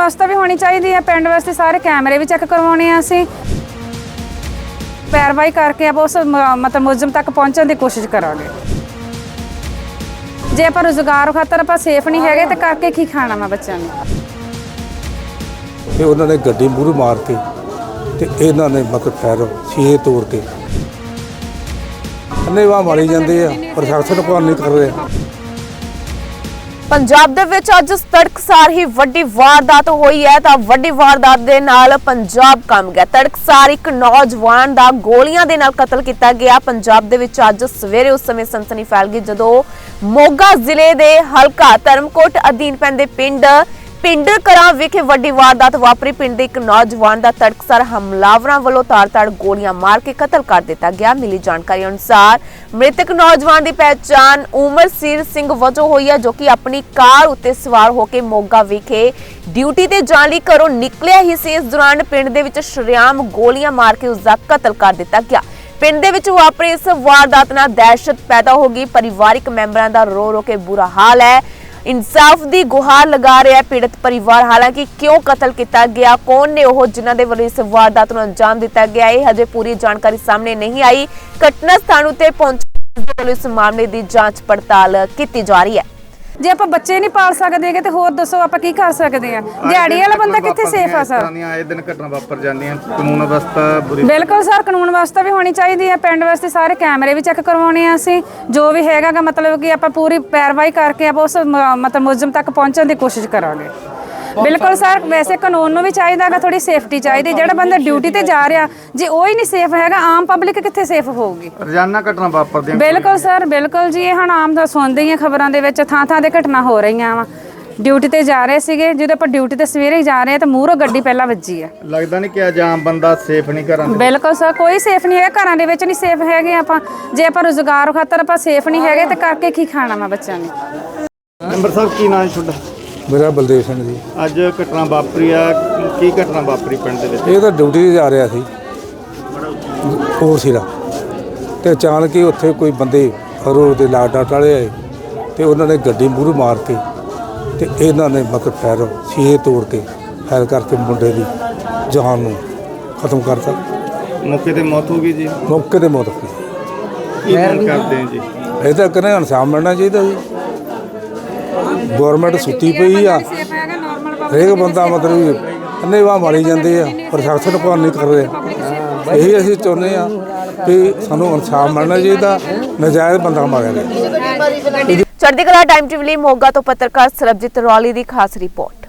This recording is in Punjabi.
ਵਿਵਸਥਾ ਵੀ ਹੋਣੀ ਚਾਹੀਦੀ ਹੈ ਪਿੰਡ ਵਾਸਤੇ ਸਾਰੇ ਕੈਮਰੇ ਵੀ ਚੈੱਕ ਕਰਵਾਉਣੇ ਆ ਅਸੀਂ। ਪੈਰਵਾਈ ਕਰਕੇ ਆਪਾਂ ਉਸ ਮ- ਮਤਲਬ ਮੁਲਜ਼ਮ ਤੱਕ ਪਹੁੰਚਣ ਦੀ ਕੋਸ਼ਿਸ਼ ਕਰਾਂਗੇ। ਜੇ ਆਪਾਂ ਰੁਜ਼ਗਾਰ ਖਾਤਰ ਆਪਾਂ ਸੇਫ ਨਹੀਂ ਹੈਗੇ ਤੇ ਕਰਕੇ ਕੀ ਖਾਣਾ ਵਾ ਬੱਚਿਆਂ ਨੇ? ਤੇ ਉਹਨਾਂ ਨੇ ਗੱਡੀ ਮੂਹਰੇ ਮਾਰ ਕੇ ਤੇ ਇਹਨਾਂ ਨੇ ਮਤਲਬ ਪੈਰ ਛੇ ਤੋੜ ਕੇ। ਅੰਨੇ ਵਾਹ ਮਾਰੀ ਜਾਂਦੇ ਆ ਪ੍ਰਸ਼ਾਸਨ ਕੋਈ ਨਹੀਂ ਕਰ ਰਿਹਾ ਪੰਜਾਬ ਦੇ ਵਿੱਚ ਅੱਜ ਤੜਕਸਾਰ ਹੀ ਵੱਡੀ ਵਾਰਦਾਤ ਹੋਈ ਹੈ ਤਾਂ ਵੱਡੀ ਵਾਰਦਾਤ ਦੇ ਨਾਲ ਪੰਜਾਬ ਕੰਮ ਗਿਆ। ਤੜਕਸਾਰ ਇੱਕ ਨੌਜਵਾਨ ਦਾ ਗੋਲੀਆਂ ਦੇ ਨਾਲ ਕਤਲ ਕੀਤਾ ਗਿਆ। ਪੰਜਾਬ ਦੇ ਵਿੱਚ ਅੱਜ ਸਵੇਰੇ ਉਸ ਸਮੇਂ ਸਨਸਨੀ ਫੈਲ ਗਈ ਜਦੋਂ ਮੋਗਾ ਜ਼ਿਲ੍ਹੇ ਦੇ ਹਲਕਾ ਧਰਮਕੋਟ ਅਧੀਨ ਪੈਂਦੇ ਪਿੰਡ ਪਿੰਡ ਕਰਾਂ ਵਿਖੇ ਵੱਡੀ ਵਾਰਦਾਤ ਵਾਪਰੀ। ਪਿੰਡ ਦੇ ਇੱਕ ਨੌਜਵਾਨ ਦਾ ਤੜਕਸਾਰ ਹਮਲਾਵਰਾਂ ਵੱਲੋਂ ਤਾੜ-ਤਾੜ ਗੋਲੀਆਂ ਮਾਰ ਕੇ ਕਤਲ ਕਰ ਦਿੱਤਾ ਗਿਆ। ਮਿਲੀ ਜਾਣਕਾਰੀ ਅਨੁਸਾਰ ਮ੍ਰਿਤਕ ਨੌਜਵਾਨ ਦੀ ਪਹਿਚਾਣ ਉਮਰਸੀਰ ਸਿੰਘ ਵਜੋਂ ਹੋਈ ਹੈ, ਜੋ ਕਿ ਆਪਣੀ ਕਾਰ ਉੱਤੇ ਸਵਾਰ ਹੋ ਕੇ ਮੋਗਾ ਵਿਖੇ ਡਿਊਟੀ ਤੇ ਜਾਣ ਲਈ ਘਰੋਂ ਨਿਕਲਿਆ ਹੀ ਸੀ। ਇਸ ਦੌਰਾਨ ਪਿੰਡ ਦੇ ਵਿੱਚ ਸ਼ਰੇਆਮ ਗੋਲੀਆਂ ਮਾਰ ਕੇ ਉਸ ਦਾ ਕਤਲ ਕਰ ਦਿੱਤਾ ਗਿਆ। ਪਿੰਡ ਦੇ ਵਿੱਚ ਵਾਪਰੀ ਇਸ ਵਾਰਦਾਤ ਨਾਲ ਦਹਿਸ਼ਤ ਪੈਦਾ ਹੋ ਗਈ। ਪਰਿਵਾਰਿਕ ਮੈਂਬਰਾਂ ਦਾ ਰੋ ਰੋ ਕੇ ਬੁਰਾ ਹਾਲ ਹੈ। ਇਨਸਾਫ ਦੀ ਗੁਹਾਰ ਲਗਾ ਰਿਹਾ ਪੀੜਤ ਪਰਿਵਾਰ। ਹਾਲਾਂਕਿ ਕਿਉਂ ਕਤਲ ਕੀਤਾ ਗਿਆ? ਕੌਣ ਨੇ ਉਹ ਜਿਨ੍ਹਾਂ ਦੇ ਵੱਲੋਂ ਇਸ ਵਾਰਦਾਤ ਨੂੰ ਅੰਜਾਮ ਦਿੱਤਾ ਗਿਆ? ਇਹ ਹਜੇ ਪੂਰੀ ਜਾਣਕਾਰੀ ਸਾਹਮਣੇ ਨਹੀਂ ਆਈ। ਘਟਨਾ ਸਥਾਨ ਉਤੇ ਪਹੁੰਚ ਇਸ ਮਾਮਲੇ ਦੀ ਜਾਂਚ ਪੜਤਾਲ ਕੀਤੀ ਜਾ ਰਹੀ ਹੈ। ਜੇ ਆਪਾਂ ਬੱਚੇ ਨਹੀਂ ਪਾਲ ਸਕਦੇਗੇ ਤੇ ਹੋਰ ਦੱਸੋ ਆਪਾਂ ਕੀ ਕਰ ਸਕਦੇ ਆ? ਦਿਹਾੜੀ ਵਾਲਾ ਬੰਦਾ ਕਿੱਥੇ ਸੇਫ ਆ ਸਰ? ਦੀਆਂ ਆਏ ਦਿਨ ਘਟਨਾ ਵਾਪਰ ਜਾਂਦੀਆਂ ਕਾਨੂੰਨ ਅਵਸਥਾ ਬੁਰੀ ਬਿਲਕੁਲ ਸਰ ਕਾਨੂੰਨ ਵਿਵਸਥਾ ਵੀ ਹੋਣੀ ਚਾਹੀਦੀ ਹੈ ਪਿੰਡ ਵਾਸਤੇ ਸਾਰੇ ਕੈਮਰੇ ਵੀ ਚੈੱਕ ਕਰਵਾਉਣੇ ਆ ਅਸੀਂ ਜੋ ਵੀ ਹੈਗਾਗਾ ਮਤਲਬ ਕਿ ਆਪਾਂ ਪੂਰੀ ਪੈਰਵਾਈ ਕਰਕੇ ਆਪਾਂ ਉਸ ਮ- ਮਤਲਬ ਮੁਲਜ਼ਮ ਤੱਕ ਪਹੁੰਚਣ ਦੀ ਕੋਸ਼ਿਸ਼ ਕਰਾਂਗੇ। ਬਿਲਕੁਲ ਸਰ ਵੈਸੇ ਕਾਨੂੰਨ ਨੂੰ ਵੀ ਚਾਹੀਦਾਗਾ ਥੋੜੀ ਸੇਫਟੀ ਚਾਹੀਦੀ। ਜਿਹੜਾ ਬੰਦਾ ਡਿਊਟੀ ਤੇ ਜਾ ਰਿਹਾ ਜੇ ਉਹ ਹੀ ਨਹੀਂ ਸੇਫ ਹੈਗਾ ਆਮ ਪਬਲਿਕ ਕਿੱਥੇ ਸੇਫ ਹੋਊਗੀ? ਰੋਜ਼ਾਨਾ ਘਟਨਾ ਵਾਪਰਦੀਆਂ ਬਿਲਕੁਲ ਸਰ ਬਿਲਕੁਲ ਜੀ ਇਹ ਹੁਣ ਆਮ ਦਾ ਸੁਣਦੇ ਹੀ ਖਬਰਾਂ ਦੇ ਵਿੱਚ ਥਾਂ ਥਾਂ ਤੇ ਘਟਨਾ ਹੋ ਰਹੀਆਂ ਵਾ। ਡਿਊਟੀ ਤੇ ਜਾ ਰਹੇ ਸੀਗੇ ਜਦੋਂ ਆਪਾਂ ਡਿਊਟੀ ਤੇ ਸਵੇਰੇ ਹੀ ਜਾ ਰਹੇ ਆ ਤਾਂ ਮੂਹਰੋਂ ਗੱਡੀ ਪਹਿਲਾਂ ਵੱਜੀ ਆ। ਲੱਗਦਾ ਨਹੀਂ ਕਿ ਅੱਜ ਆਮ ਬੰਦਾ ਸੇਫ ਨਹੀਂ ਘਰਾਂ ਦੇ ਬਿਲਕੁਲ ਸਰ ਕੋਈ ਸੇਫ ਨਹੀਂ ਹੈਗਾ ਘਰਾਂ ਦੇ ਵਿੱਚ ਨਹੀਂ ਸੇਫ ਹੈਗੇ ਆਪਾਂ। ਜੇ ਆਪਾਂ ਰੁਜ਼ਗਾਰ ਖਾਤਰ ਆਪਾਂ ਸੇਫ ਨਹੀਂ ਹੈਗੇ ਤੇ ਕਰਕੇ ਕੀ ਖਾਣਾ ਵਾ ਬੱਚਿਆਂ ਨੇ? ਮੈਂਬਰ ਸਾਹਿਬ ਕੀ ਨਾਂ ਹੈ ਤੁਹਾਡਾ? ਮੇਰਾ ਬਲਦੇਵ ਸਿੰਘ ਜੀ। ਅੱਜ ਘਟਨਾ ਵਾਪਰੀ ਆ ਕੀ ਘਟਨਾ ਵਾਪਰੀ ਪਿੰਡ ਦੇ ਵਿੱਚ? ਇਹ ਤਾਂ ਡਿਊਟੀ ਤੇ ਜਾ ਰਿਹਾ ਸੀ। ਹੋਰ ਸਿਰਾ ਤੇ ਅਚਾਨਕ ਹੀ ਉੱਥੇ ਕੋਈ ਬੰਦੇ ਰੋਡ ਦੇ ਲਾਟ ਡਾਟ ਵਾਲੇ ਆਏ ਤੇ ਉਹਨਾਂ ਨੇ ਗੱਡੀ ਮੂਹਰੇ ਮਾਰ ਕੇ ਤੇ ਇਹਨਾਂ ਨੇ ਮਤਲਬ ਪੈਰ ਛੇ ਤੋੜ ਕੇ ਫੈਲ ਕਰਕੇ ਮੁੰਡੇ ਦੀ ਜਾਨ ਨੂੰ ਖਤਮ ਕਰਤਾ। ਮੌਕੇ ਤੇ ਮੌਤ ਹੋ ਗਈ ਜੀ? ਮੌਕੇ ਤੇ ਮੌਤ ਹੋ ਗਈ। ਕੀ ਮੰਗ ਕਰਦੇ ਜੀ? ਇਹ ਤਾਂ ਕਹਿੰਦੇ ਇਨਸਾਫ ਮਿਲਣਾ ਚਾਹੀਦਾ ਜੀ। ਗਵਰਨਮੈਂਟ ਸੁੱਤੀ ਪਈ ਆ। ਹਰੇਕ ਬੰਦਾ ਮਤਲਬ ਅੰਨੇ ਵਾਹ ਮਾਰੀ ਜਾਂਦੇ ਆ, ਪ੍ਰਸ਼ਾਸਨ ਕੋਈ ਨਹੀਂ ਕਰ ਰਿਹਾ। ਇਹੀ ਅਸੀਂ ਚਾਹੁੰਦੇ ਆ ਕਿ ਸਾਨੂੰ ਇਨਸਾਫ ਮਿਲਣਾ ਚਾਹੀਦਾ, ਨਜਾਇਜ਼ ਬੰਦਾ ਮਾਰਿਆ ਗਿਆ ਚੜ੍ਹਦੀ ਕਲਾ ਟਾਈਮ ਟੀਵੀ ਲਈ ਮੋਗਾ ਤੋਂ ਪੱਤਰਕਾਰ ਸਰਬਜੀਤ ਰੌਲੀ ਦੀ ਖਾਸ ਰਿਪੋਰਟ।